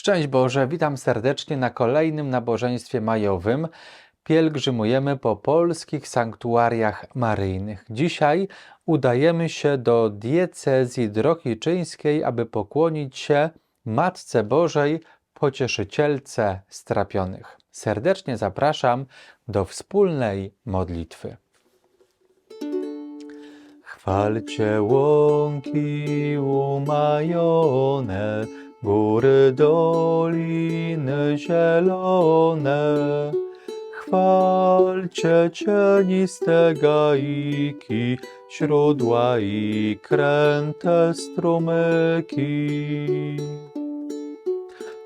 Szczęść Boże, witam serdecznie na kolejnym nabożeństwie majowym. Pielgrzymujemy po polskich sanktuariach maryjnych. Dzisiaj udajemy się do diecezji drohiczyńskiej, aby pokłonić się Matce Bożej, pocieszycielce strapionych. Serdecznie zapraszam do wspólnej modlitwy. Chwalcie łąki umajone, góry, doliny zielone. Chwalcie cieniste gaiki, źródła i kręte strumyki.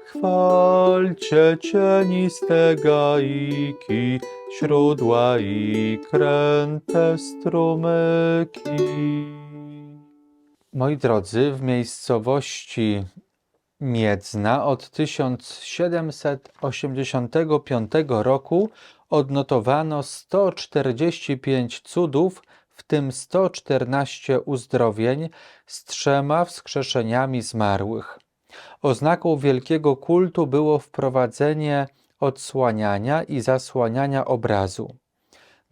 Chwalcie cieniste gaiki, źródła i kręte strumyki. Moi drodzy, w miejscowości Miedzna od 1785 roku odnotowano 145 cudów, w tym 114 uzdrowień z trzema wskrzeszeniami zmarłych. Oznaką wielkiego kultu było wprowadzenie odsłaniania i zasłaniania obrazu.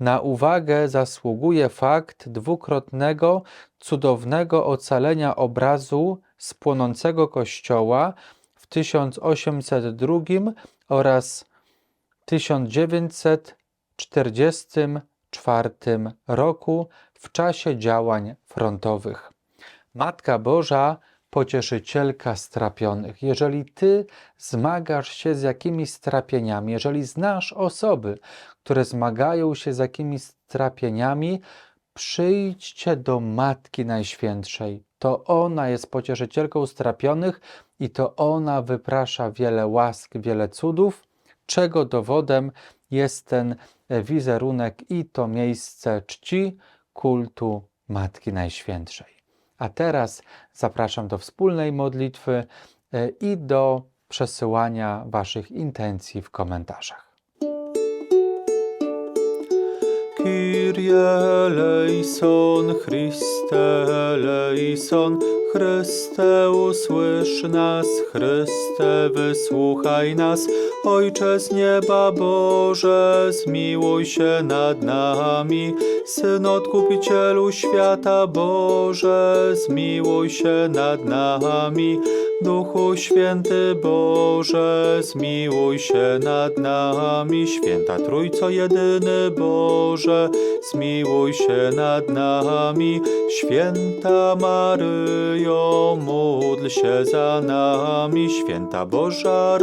Na uwagę zasługuje fakt dwukrotnego cudownego ocalenia obrazu z płonącego kościoła w 1802 oraz 1944 roku w czasie działań frontowych. Matka Boża, pocieszycielka strapionych. Jeżeli ty zmagasz się z jakimiś strapieniami, jeżeli znasz osoby, które zmagają się z jakimiś strapieniami, przyjdźcie do Matki Najświętszej. To ona jest pocieszycielką strapionych i to ona wyprasza wiele łask, wiele cudów, czego dowodem jest ten wizerunek i to miejsce czci kultu Matki Najświętszej. A teraz zapraszam do wspólnej modlitwy e, i do przesyłania Waszych intencji w komentarzach. Kyrie eleison, Chryste eleison, Chryste usłysz nas, Chryste wysłuchaj nas, Ojcze z nieba Boże, zmiłuj się nad nami, Syn Odkupicielu świata Boże, zmiłuj się nad nami, Duchu Święty Boże, zmiłuj się nad nami, Święta Trójco Jedyny Boże, zmiłuj się nad nami, Święta Maryjo, módl się za nami, Święta Boża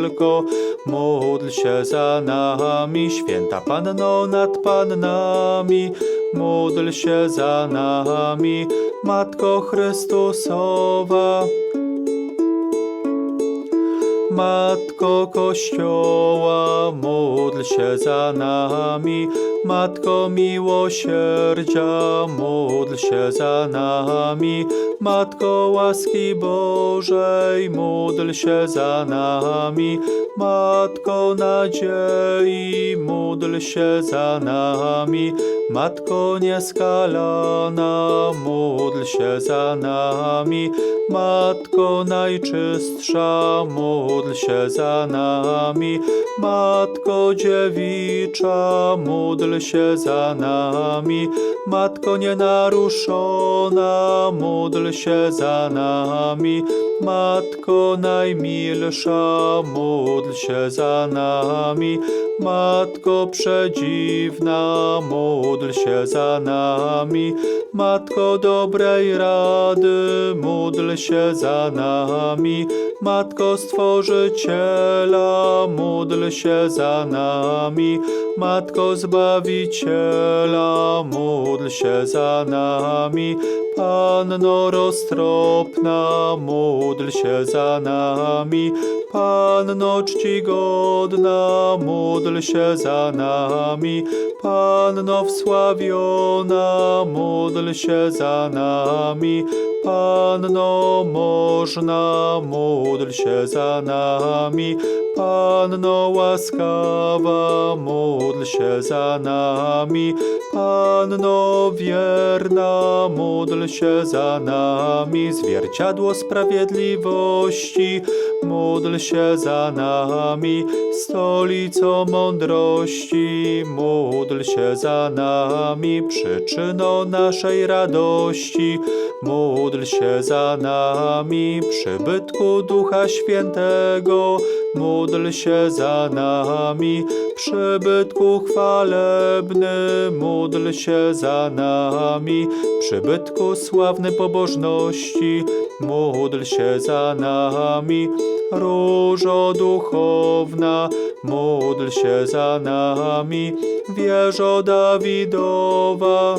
Rodzicielko, módl się za nami, Święta Panno nad Pannami, módl się za nami, Matko Chrystusowa. Matko Kościoła, módl się za nami. Matko miłosierdzia, módl się za nami. Matko łaski Bożej, módl się za nami. Matko nadziei, módl się za nami. Matko nieskalana, módl się za nami. Matko najczystsza, módl się za nami. Matko dziewicza, módl się za nami. Matko nienaruszona, módl się za nami. Matko najmilsza, módl się za nami. Matko przedziwna, módl się za nami. Matko dobrej rady, módl się za nami. Matko Stworzyciela, módl się za nami. Matko Zbawiciela, módl się za nami. Panno roztropna, módl się za nami. Panno czcigodna, módl się za nami. Panno wsławiona, módl się za nami. Panno można, módl się za nami. Panno łaskawa, módl się za nami. Panno wierna, módl się za nami. Zwierciadło sprawiedliwości, módl się za nami. Stolico mądrości, módl się za nami. Przyczyno naszej radości, módl się za nami. Przybytku Ducha Świętego, módl się za nami. Przybytku chwalebny, módl się za nami. Przybytku sławny pobożności, módl się za nami. Różo duchowna, módl się za nami. Wieżo Dawidowa,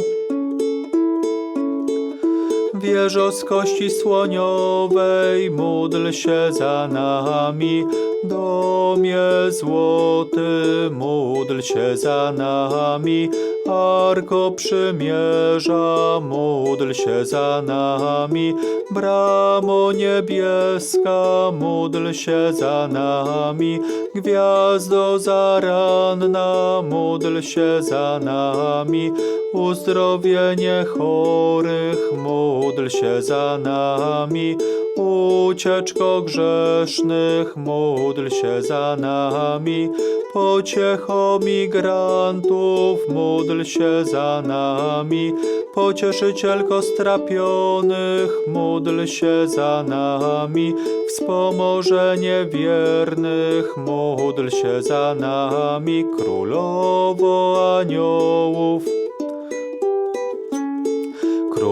Wieżo z kości słoniowej, módl się za nami. Domie złoty, módl się za nami. Arko przymierza, módl się za nami. Bramo niebieska, módl się za nami. Gwiazdo zaranna, módl się za nami. Uzdrowienie chorych, módl się za nami. Ucieczko grzesznych, módl się za nami. Pociecho migrantów, módl się za nami. Pocieszycielko strapionych, módl się za nami. Wspomożenie wiernych, módl się za nami. Królowo aniołów,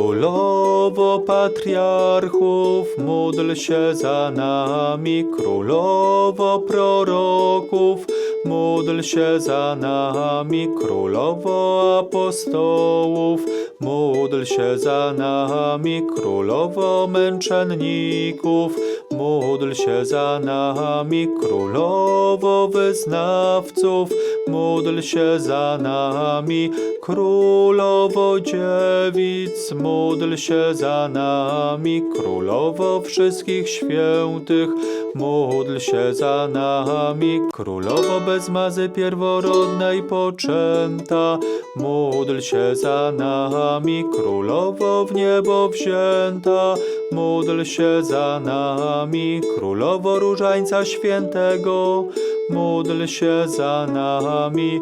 Królowo patriarchów, módl się za nami. Królowo proroków, módl się za nami. Królowo apostołów, módl się za nami. Królowo męczenników, módl się za nami. Królowo wyznawców, módl się za nami. Królowo dziewic, módl się za nami. Królowo wszystkich świętych, módl się za nami. Królowo bez mazy pierworodnej poczęta, módl się za nami. Królowo w niebo wzięta, módl się za nami. Królowo różańca świętego, módl się za nami.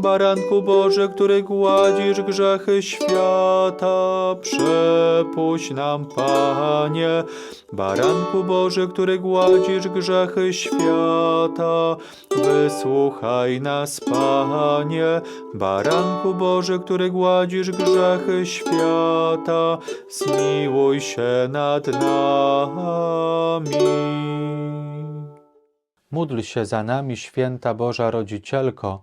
Baranku Boże, który gładzisz grzechy świata, przepuść nam, Panie. Baranku Boże, który gładzisz grzechy świata, wysłuchaj nas, Panie. Baranku Boże, który gładzisz grzechy świata, zmiłuj się nad nami. Módl się za nami, święta Boża Rodzicielko,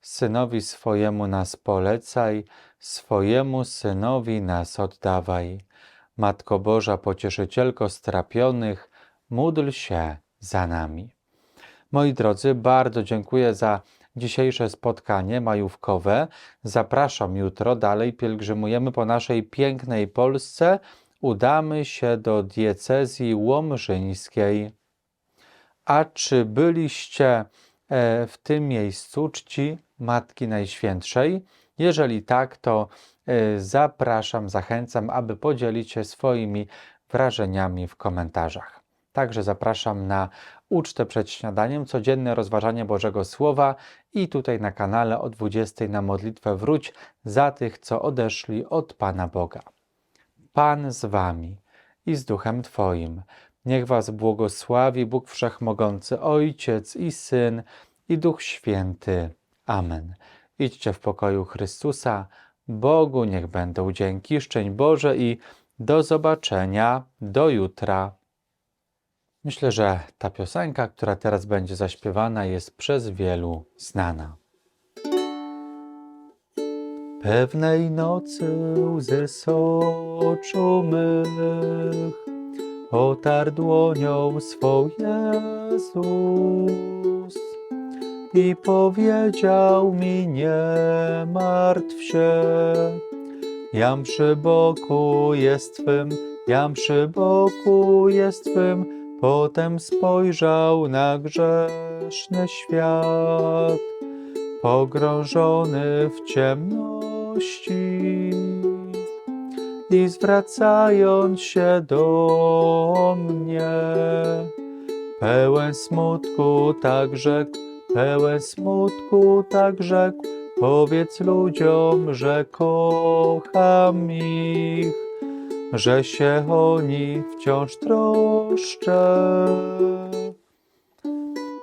Synowi swojemu nas polecaj, swojemu Synowi nas oddawaj. Matko Boża, pocieszycielko strapionych, módl się za nami. Moi drodzy, bardzo dziękuję za dzisiejsze spotkanie majówkowe. Zapraszam jutro, dalej pielgrzymujemy po naszej pięknej Polsce. Udamy się do diecezji łomżyńskiej. A czy byliście e, w tym miejscu czci Matki Najświętszej? Jeżeli tak, to e, zapraszam, zachęcam, aby podzielić się swoimi wrażeniami w komentarzach. Także zapraszam na ucztę przed śniadaniem, codzienne rozważanie Bożego Słowa i tutaj na kanale o 20 na modlitwę wróć za tych, co odeszli od Pana Boga. Pan z wami i z duchem Twoim. Niech was błogosławi Bóg Wszechmogący, Ojciec i Syn i Duch Święty. Amen. Idźcie w pokoju Chrystusa. Bogu niech będą dzięki. Szczęść Boże i do zobaczenia. Do jutra. Myślę, że ta piosenka, która teraz będzie zaśpiewana, jest przez wielu znana. Pewnej nocy łzy z oczu mych otarł dłonią swą Jezus i powiedział mi nie martw się, jam przy boku jest Twym, jam przy boku jest Twym. Potem spojrzał na grzeszny świat, pogrążony w ciemności. I zwracając się do mnie, pełen smutku tak rzekł, pełen smutku tak rzekł, powiedz ludziom, że kocham ich, że się o nich wciąż troszczę.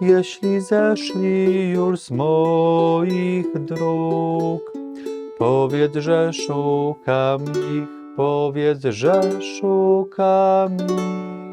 Jeśli zeszli już z moich dróg, powiedz, że szukam ich, powiedz, że szukam ich.